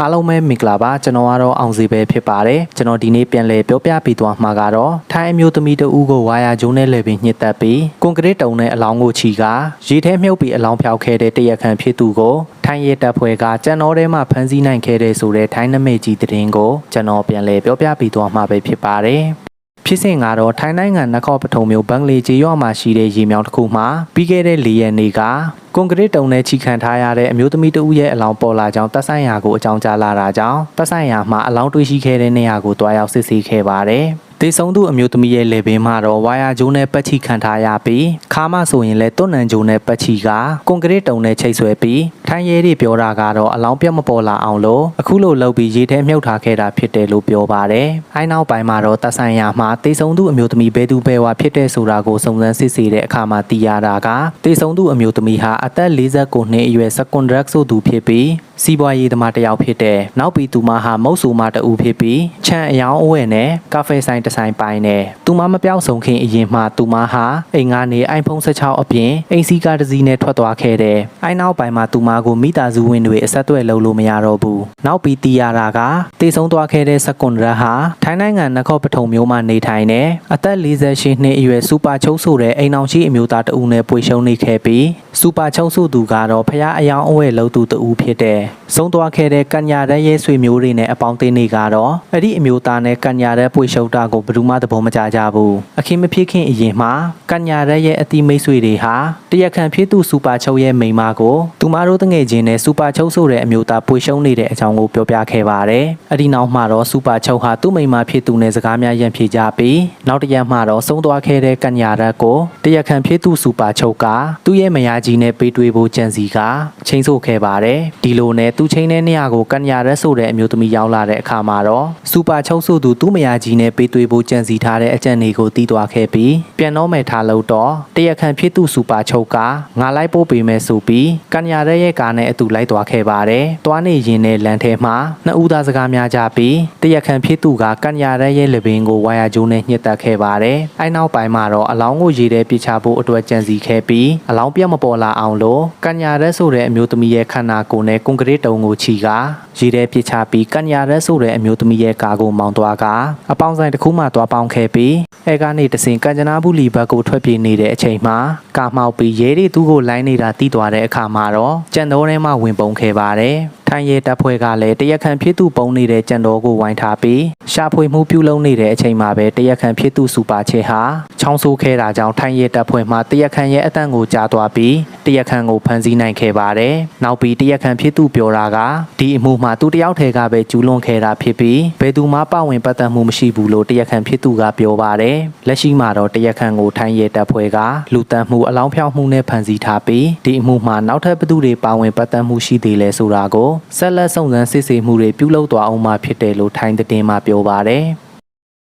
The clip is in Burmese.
အားလုံးပဲမင်္ဂလာပါကျွန်တော်ကတော့အောင်စီပဲဖြစ်ပါတယ်ကျွန်တော်ဒီနေ့ပြန်လည်ပြောပြပေးသွားမှာကတော့ထိုင်းအမျိုးသမီးတဦးကိုဝါယာကျုံးနဲ့လဲပြီးညှစ်တက်ပြီးကွန်ကရစ်တုံနဲ့အလောင်းကိုချီကရေထဲမြုပ်ပြီးအလောင်းဖျောက်ခဲ့တဲ့တရက်ခန့်ဖြစ်သူကိုထိုင်းရဲတပ်ဖွဲ့ကကျွန်တော်ထဲမှာဖမ်းဆီးနိုင်ခဲ့တဲ့ဆိုတဲ့ထိုင်းနမိတ်ကြီးသတင်းကိုကျွန်တော်ပြန်လည်ပြောပြပေးသွားမှာပဲဖြစ်ပါတယ် ဖြစ်စဉ်ကတော့ထိုင်းနိုင်ငံနခေါပထုံမြို့ဘန်ဂလီဂျီရော့မှာရှိတဲ့ရေမြောင်းတစ်ခုမှာပြီးခဲ့တဲ့၄ရက်နေ့ကကွန်ကရစ်တုံနဲ့ချီခံထားရတဲ့အမျိုးသမီးတဦးရဲ့အလောင်းပေါ်လာကြောင်းတပ်ဆိုင်ရာကိုအကြောင်းကြားလာတာကြောင့်တပ်ဆိုင်ရာမှာအလောင်းတွေ့ရှိခဲ့တဲ့နေရာကိုတွားရောက်စစ်ဆေးခဲ့ပါတယ်။ တေဆုံးသူအမျိုးသမီးရဲ့လေပင်မှာတော့ဝါယာဂျိုးနဲ့ပတ်ချီခံထားရပြီးခါမဆိုရင်လည်းတွန့်နန်ဂျိုးနဲ့ပတ်ချီကကွန်ကရစ်တုံနဲ့ချိတ်ဆွဲပြီးထိုင်းရဲတွေပြောတာကတော့အလောင်းပြတ်မပေါ်လာအောင်လို့အခုလိုလုပ်ပြီးရေထဲမြုပ်ထားခဲ့တာဖြစ်တယ်လို့ပြောပါတယ်။အိုင်းနောက်ပိုင်းမှာတော့တပ်ဆိုင်ရာမှာတေဆုံးသူအမျိုးသမီးဘဲသူဘဲဝါဖြစ်တဲ့ဆိုတာကိုစုံစမ်းစစ်ဆေးတဲ့အခါမှာသိရတာကတေဆုံးသူအမျိုးသမီးဟာအသက်49နှစ်အရွယ်စကွန်ဒရက်ဆိုသူဖြစ်ပြီးစီးပွားရေးသမားတစ်ယောက်ဖြစ်တဲ့နောက်ပြီးသူမဟာမုတ်ဆူမတူဖြစ်ပြီးခြံအယောင်အဝဲနဲ့ကာဖေဆိုင်တစ်ဆိုင်ပိုင်နဲ့သူမမပြောက်ဆုံးခင်အရင်မှသူမဟာအိမ်ကနေ iPhone 16အပြင်အိမ်စီးကားတစ်စီးနဲ့ထွက်သွားခဲ့တယ်။အိုင်နောက်ပိုင်းမှာသူမကိုမိသားစုဝင်တွေအဆက်အသွယ်လုပ်လို့မရတော့ဘူး။နောက်ပြီးတီးရတာကတေဆုံးသွားခဲ့တဲ့စကွန်ဒရက်ဟာထိုင်းနိုင်ငံနခေါပထုံမြို့မှာနေထိုင်နေအသက်48နှစ်အရွယ်စူပါချုပ်ဆိုတဲ့အိမ်အောင်ရှိအမျိုးသားတဦးနဲ့ပွေရှုံနေခဲ့ပြီးစူပါချုပ်ဆိုသူကတော့ဖះအယောင်အဝဲလုပ်သူတဦးဖြစ်တဲ့ဆုံးသွားခဲ့တဲ့ကညာရဲရဲဆွေမျိုးတွေနဲ့အပေါင်းအသင်းတွေကတော့အဲ့ဒီအမျိုးသားနဲ့ကညာရဲပွေရှုံတာကိုဘယ်သူမှသဘောမကျကြဘူးအခင်းမဖြစ်ခင်အရင်မှာကညာရဲရဲ့အတိမိတ်ဆွေတွေဟာတရက်ခံဖြစ်သူစူပါချုပ်ရဲ့မိန်းမကိုသူမတို့တငယ်ချင်းနဲ့စူပါချုပ်ဆိုတဲ့အမျိုးသားပွေရှုံနေတဲ့အကြောင်းကိုပြောပြခဲ့ပါတယ်အဲ့ဒီနောက်မှာတော့စူပါချုပ်ဟာသူ့မိန်းမဖြစ်သူနဲ့စကားများရန်ဖြစ်ကြပြီးနောက်တစ်ရက်မှာတော့ဆုံးသွားခဲ့တဲ့ကညာရက်ကိုတရက်ခံဖြစ်သူစူပါချုပ်ကသူ့ရဲ့မယားကြီးနဲ့ပေးတွေ့ဖို့ကြံစီကချင်းဆိုခဲ့ပါတယ်ဒီလိုနဲ့သူချင်းတဲ့နေရာကိုကညာရက်ဆိုတဲ့အမျိုးသမီးရောက်လာတဲ့အခါမှာတော့စူပါချုပ်ဆိုသူသူ့မယားကြီးနဲ့ပေးတွေ့ဖို့ကြံစီထားတဲ့အကြံတွေကိုတီးသွားခဲ့ပြီးပြန်တော့မယ်ထားလို့တော့တရက်ခံဖြစ်သူစူပါချုပ်ကငါလိုက်ပို့ပေးမယ်ဆိုပြီးကညာရက်ရဲ့ကားနဲ့အတူလိုက်သွားခဲ့ပါတယ်တွားနေရင်နဲ့လမ်းထဲမှာနှစ်ဦးသားစကားများကြပြီးတရက်ခံဖြစ်သူကကညာရက်ရဲ့လက်ပင်ကိုဝါယာကျိုးနဲ့ညှစ်တက်ခဲ့ပါတယ်အဲနောက်ပိုင်းမှာတော့အလောင်းကိုရေထဲပြချဖို့အတွက်ကြံစီခဲ့ပြီးအလောင်းပြတ်မပေါ်လာအောင်လို့ကညာရက်ဆိုတဲ့အမျိုးသမီးရဲ့ခန္ဓာကိုယ်နဲ့ကွန်ကရစ်တုံကိုချီကရေထဲပြချပြီးကညာရက်ဆိုတဲ့အမျိုးသမီးရဲ့ကားကိုမောင်းသွားကအပေါင်းဆိုင်တစ်ခုမှသွားပေါင်းခဲ့ပြီးအဲကနေတစင်က ঞ্ จနာဘူးလီဘက်ကိုထွက်ပြေးနေတဲ့အချိန်မှာကာမှောက်ပြီးရဲတွေသူ့ကိုလိုင်းနေတာတီးသွားတဲ့အခါမှာတော့ကြံတော်ထဲမှာဝင်ပုံခဲ့ပါတယ်ထိုင်းရဲတပ်ဖွဲ့ကလည်းတရက်ခန့်ဖြစ်သူပုံနေတဲ့ကြံတော်ကိုဝိုင်းထားပြီးရှာဖွေမှုပြုလုပ်နေတဲ့အချိန်မှာပဲတရက်ခန့်ဖြစ်သူစူပါချေဟာချောင်းဆိုးခဲတာကြောင့်ထိုင်းရဲတပ်ဖွဲ့မှတရက်ခန့်ရဲ့အတန့်ကိုကြားသွားပြီးတရက်ခန့်ကိုဖမ်းဆီးနိုင်ခဲ့ပါတယ်။နောက်ပြီးတရက်ခန့်ဖြစ်သူပြောတာကဒီအမှုမှာသူတယောက်တည်းကပဲကျူးလွန်ခဲ့တာဖြစ်ပြီးဘယ်သူမှပါဝင်ပတ်သက်မှုမရှိဘူးလို့တရက်ခန့်ဖြစ်သူကပြောပါတယ်။လက်ရှိမှာတော့တရက်ခန့်ကိုထိုင်းရဲတပ်ဖွဲ့ကလူတန်းမှုအလောင်းဖြောက်မှုနဲ့ဖမ်းဆီးထားပြီးဒီအမှုမှာနောက်ထပ်ဘသူတွေပါဝင်ပတ်သက်မှုရှိသေးလဲဆိုတာကိုဆက်လက်စုံစမ်းစစ်ဆေးမှုတွေပြုလုပ်သွားအောင်မှဖြစ်တယ်လို့ထိုင်းသတင်းမှပြောပါတယ်။